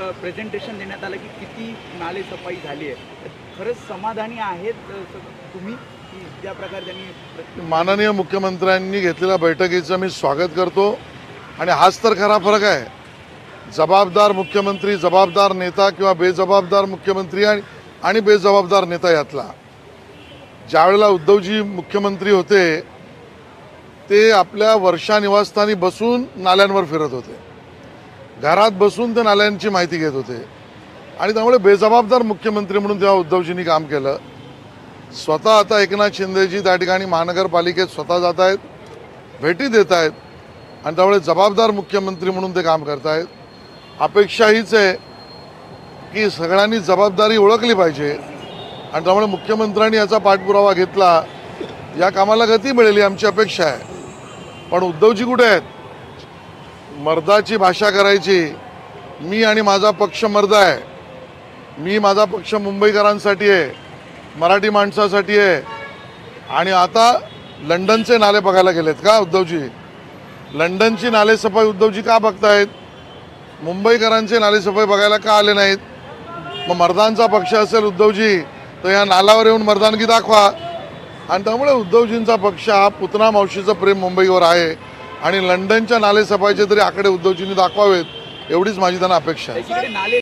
Presentation देण्यात आलं की किती नाले सफाई झाली आहे. खरंच समाधानी आहेत तुम्ही? ज्या प्रकारे त्यांनी माननीय मुख्यमंत्र्यांनी घेतलेल्या बैठकीचं मी स्वागत करतो. आणि हाच तर खरा फरक आहे. जबाबदार मुख्यमंत्री जबाबदार नेता किंवा बेजबाबदार मुख्यमंत्री आणि आणि बेजबाबदार नेता यातला. ज्यावेळेला उद्धवजी मुख्यमंत्री होते ते आपल्या वर्षा निवासस्थानी बसून नाल्यांवर फिरत होते. घरात बसून ते नाल्यांची माहिती घेत होते. आणि त्यामुळे बेजबाबदार मुख्यमंत्री म्हणून तेव्हा उद्धवजींनी काम केलं. स्वतः आता एकनाथ शिंदेजी त्या ठिकाणी महानगरपालिकेत स्वतः जात आहेत भेटी देत आहेत आणि त्यामुळे जबाबदार मुख्यमंत्री म्हणून ते काम करत आहेत. अपेक्षा हीच आहे की सगळ्यांनी जबाबदारी ओळखली पाहिजे. आणि त्यामुळे मुख्यमंत्र्यांनी याचा पाठपुरावा घेतला. या कामाला गती मिळेल आमची अपेक्षा आहे. पण उद्धवजी कुठे आहेत? मर्दाची भाषा करायची. मी आणि माझा पक्ष मर्द आहे. मी माझा पक्ष मुंबईकरांसाठी आहे. मराठी माणसासाठी आहे. आणि आता लंडनचे नाले बघायला गेलेत का उद्धवजी? लंडनची नालेसफाई उद्धवजी का बघतायत? मुंबईकरांचे नालेसफाई बघायला का आले नाहीत? मग मर्दांचा पक्ष असेल उद्धवजी तर या नालावर येऊन मर्दानगी दाखवा. आणि त्यामुळे उद्धवजींचा पक्ष हा पुतना मावशीचं प्रेम मुंबईवर आहे. आणि लंडनच्या नालेसफाईचे तरी आकडे उद्धवजींनी दाखवावेत एवढीच माझी त्यांना अपेक्षा आहे.